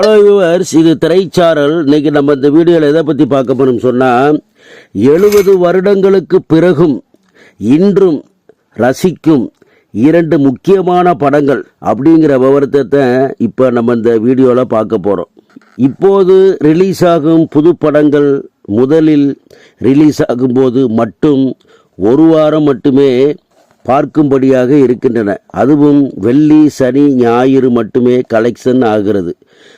Hello viewers இது திரைச்சாரல். இன்னைக்கு நம்ம இந்த வீடியோவில் எதை பற்றி பார்க்க போனோம் சொன்னால் எழுபது வருடங்களுக்கு பிறகும் இன்றும் ரசிக்கும் இரண்டு முக்கியமான படங்கள் அப்படிங்கிற விவரத்தை இப்போ நம்ம இந்த வீடியோவில் பார்க்க போகிறோம் இப்போது ரிலீஸ் ஆகும் புது படங்கள் முதலில் ரிலீஸ் ஆகும்போது மட்டும் ஒரு வாரம் மட்டுமே பார்க்கும்படியாக இருக்கின்றன. அதுவும் வெள்ளி சனி ஞாயிறு மட்டுமே கலெக்ஷன் ஆகிறது.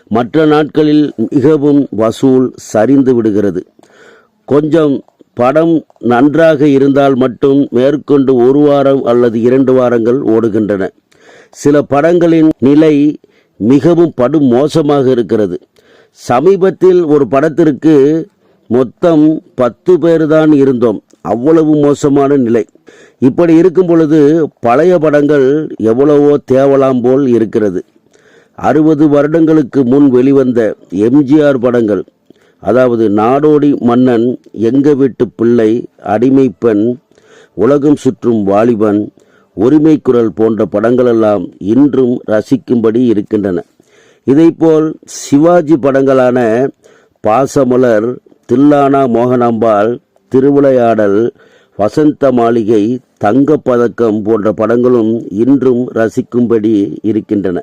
மற்ற நாட்களில் மிகவும் வசூல் சரிந்து விடுகிறது. கொஞ்சம் படம் நன்றாக இருந்தால் மட்டும் மேற்கொண்டு ஒரு வாரம் அல்லது இரண்டு வாரங்கள் ஓடுகின்றன. சில படங்களின் நிலை மிகவும் படு மோசமாக இருக்கிறது. சமீபத்தில் ஒரு படத்திற்கு மொத்தம் பத்து பேர் தான் இருந்தோம். அவ்வளவு மோசமான நிலை. இப்படி இருக்கும் பொழுது பழைய படங்கள் எவ்வளவோ தேவலாம் போல் இருக்கிறது. அறுபது வருடங்களுக்கு முன் வெளிவந்த எம்ஜிஆர் படங்கள் அதாவது நாடோடி மன்னன் எங்க வீட்டு பிள்ளை அடிமை பெண் உலகம் சுற்றும் வாலிபன் உரிமை குரல் போன்ற படங்களெல்லாம் இன்றும் ரசிக்கும்படி இருக்கின்றன. இதைப்போல் சிவாஜி படங்களான பாசமலர் தில்லானா மோகனாம்பாள் திருவிளையாடல் வசந்த மாளிகை தங்கப்பதக்கம் போன்ற படங்களும் இன்றும் ரசிக்கும்படி இருக்கின்றன.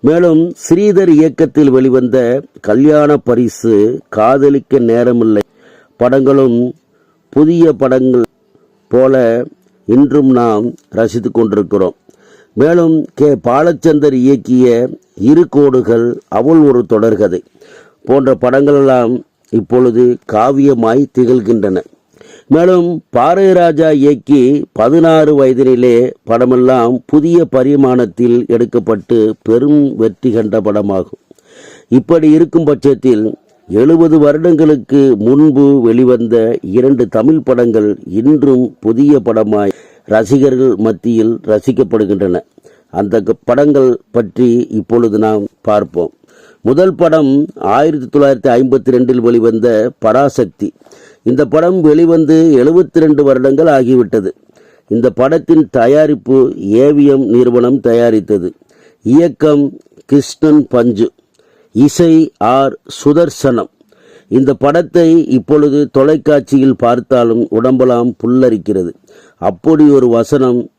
மேலும் ஸ்ரீதர் இயக்கத்தில் வெளிவந்த கல்யாண பரிசு காதலிக்க நேரமில்லை. படங்களும் புதிய படங்கள் போல இன்றும் நாம் ரசித்து கொண்டிருக்கிறோம். மேலும் கே. பாலச்சந்தர் இயக்கிய இரு கோடுகள் அவள் ஒரு தொடர்கதை போன்ற படங்களெல்லாம் இப்பொழுது காவியமாய் திகழ்கின்றன. மேலும் பாறை ராஜா இயக்கி பதினாறு வயதினிலே படமெல்லாம் புதிய பரிமாணத்தில் எடுக்கப்பட்டு பெரும் வெற்றி கண்ட படமாகும். இப்படி இருக்கும் பட்சத்தில் எழுபது வருடங்களுக்கு முன்பு வெளிவந்த இரண்டு தமிழ் படங்கள் இன்றும் புதிய படமாய் ரசிகர்கள் மத்தியில் ரசிக்கப்படுகின்றன. அந்த படங்கள் பற்றி இப்பொழுது நாம் பார்ப்போம். முதல் படம் ஆயிரத்தி தொள்ளாயிரத்தி ஐம்பத்தி ரெண்டில் வெளிவந்த பராசக்தி. இந்த படம் வெளிவந்து எழுபத்தி ரெண்டு வருடங்கள் ஆகிவிட்டது. இந்த படத்தின் தயாரிப்பு ஏவிஎம் நிறுவனம் தயாரித்தது. இயக்கம் கிருஷ்ணன் பஞ்சு. இசை ஆர் சுதர்சனம். இந்த படத்தை இப்பொழுது தொலைக்காட்சியில் பார்த்தாலும் உடம்பெல்லாம் புல்லரிக்கிறது. அப்படி ஒரு வசனம்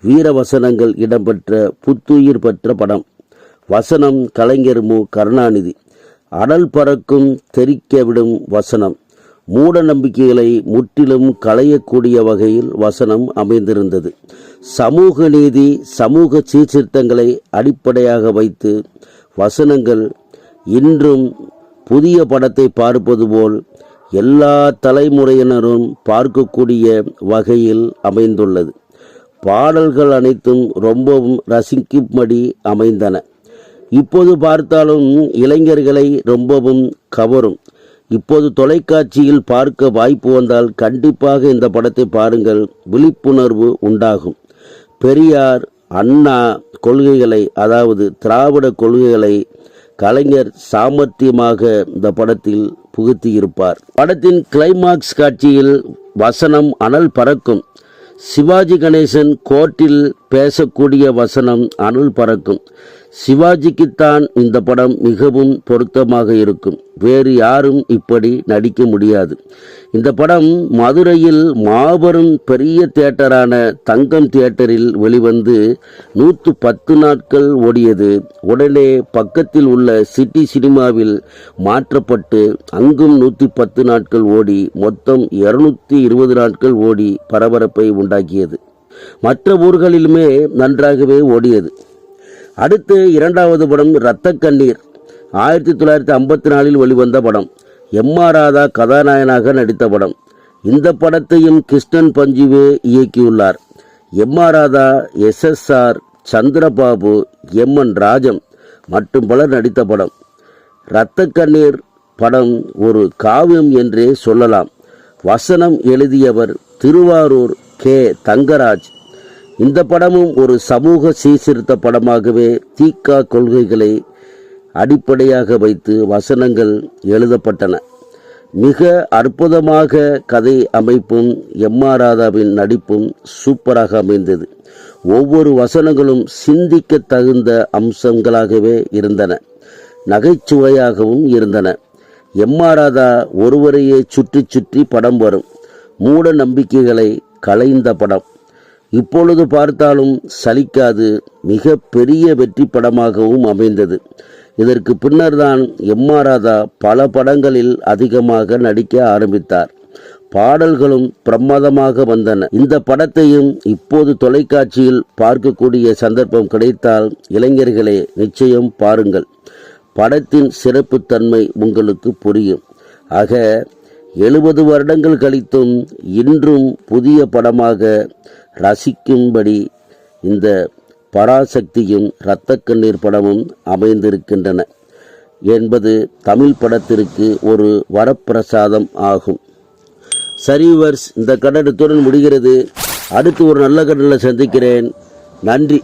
வீர வசனங்கள் இடம்பெற்ற புத்துயிர் பெற்ற படம். வசனம் கலைஞர் மு. கருணாநிதி. அடல் பறக்கும் தெரிக்க விடும் வசனம். மூட நம்பிக்கைகளை முற்றிலும் களையக்கூடிய வகையில் வசனம் அமைந்திருந்தது. சமூக நீதி சமூக சீர்திருத்தங்களை அடிப்படையாக வைத்து வசனங்கள் இன்றும் புதிய படத்தை பார்ப்பது போல் எல்லா தலைமுறையினரும் பார்க்கக்கூடிய வகையில் அமைந்துள்ளது. பாடல்கள் அனைத்தும் ரொம்பவும் ரசிக்கும்படி அமைந்தன. இப்போது பார்த்தாலும் இளைஞர்களை ரொம்பவும் கவரும். இப்போது தொலைக்காட்சியில் பார்க்க வாய்ப்பு வந்தால் கண்டிப்பாக இந்த படத்தை பாருங்கள். விழிப்புணர்வு உண்டாகும். பெரியார் அண்ணா கொள்கைகளை அதாவது திராவிட கொள்கைகளை கலைஞர் சாமர்த்தியமாக இந்த படத்தில் புகுத்தியிருப்பார். படத்தின் கிளைமாக்ஸ் காட்சியில் வசனம் அனல் பறக்கும். சிவாஜி கணேசன் கோர்ட்டில் பேசக்கூடிய வசனம் அனல் பறக்கும். சிவாஜிக்குத்தான் இந்த படம் மிகவும் பொருத்தமாக இருக்கும். வேறு யாரும் இப்படி நடிக்க முடியாது. இந்த படம் மதுரையில் மாபெரும் பெரிய தியேட்டரான தங்கம் தியேட்டரில் வெளிவந்து நூற்று பத்து நாட்கள் ஓடியது. உடனே பக்கத்தில் உள்ள சிட்டி சினிமாவில் மாற்றப்பட்டு அங்கும் நூற்றி பத்து நாட்கள் ஓடி மொத்தம் இருநூத்தி இருபது நாட்கள் ஓடி பரபரப்பை உண்டாக்கியது. மற்ற ஊர்களிலுமே நன்றாகவே ஓடியது. அடுத்து இரண்டாவது படம் இரத்த கண்ணீர் ஆயிரத்தி தொள்ளாயிரத்தி ஐம்பத்தி நாலில் வெளிவந்த படம். எம் ஆர் ராதா கதாநாயகனாக நடித்த படம். இந்த படத்தையும் கிருஷ்ணன் பஞ்சுவே இயக்கியுள்ளார். M R Radha S S R Chandrababu M N Rajam மற்றும் பலர் நடித்த படம். இரத்த கண்ணீர் படம் ஒரு காவியம் என்றே சொல்லலாம். வசனம் எழுதியவர் திருவாரூர் கே. தங்கராஜ். இந்த படமும் ஒரு சமூக சீர்திருத்த படமாகவே தீகா கொள்கைகளை அடிப்படையாக வைத்து வசனங்கள் எழுதப்பட்டன. மிக அற்புதமாக கதை அமைப்பும் எம் ஆர் ராதாவின் நடிப்பும் சூப்பராக அமைந்தது. ஒவ்வொரு வசனங்களும் சிந்திக்க தகுந்த அம்சங்களாகவே இருந்தன. நகைச்சுவையாகவும் இருந்தன. எம்மாராதா ஒருவரையே சுற்றி சுற்றி படம் வரும். மூட நம்பிக்கைகளை களைந்த படம். இப்பொழுது பார்த்தாலும் சலிக்காது மிக பெரிய வெற்றி படமாகவும் அமைந்தது. இதற்கு பின்னர்தான் எம்மாராதா பல படங்களில் அதிகமாக நடிக்க ஆரம்பித்தார். பாடல்களும் பிரமாதமாக வந்தன. இந்த படத்தையும் இப்போது தொலைக்காட்சியில் பார்க்கக்கூடிய சந்தர்ப்பம் கிடைத்தால் இளைஞர்களே நிச்சயம் பாருங்கள். படத்தின் சிறப்புத்தன்மை உங்களுக்கு புரியும். ஆக எழுபது வருடங்கள் கழித்தும் இன்றும் புதிய படமாக ரசிக்கும்படி இந்த பராசக்தியும் இரத்த கண்ணீர் படமும் அமைந்திருக்கின்றன என்பது தமிழ் படத்திற்கு ஒரு வரப்பிரசாதம் ஆகும். சரிவர்ஸ் இந்த கடனத்துடன் முடிகிறது. அடுத்து ஒரு நல்ல கடனில் சந்திக்கிறேன். நன்றி.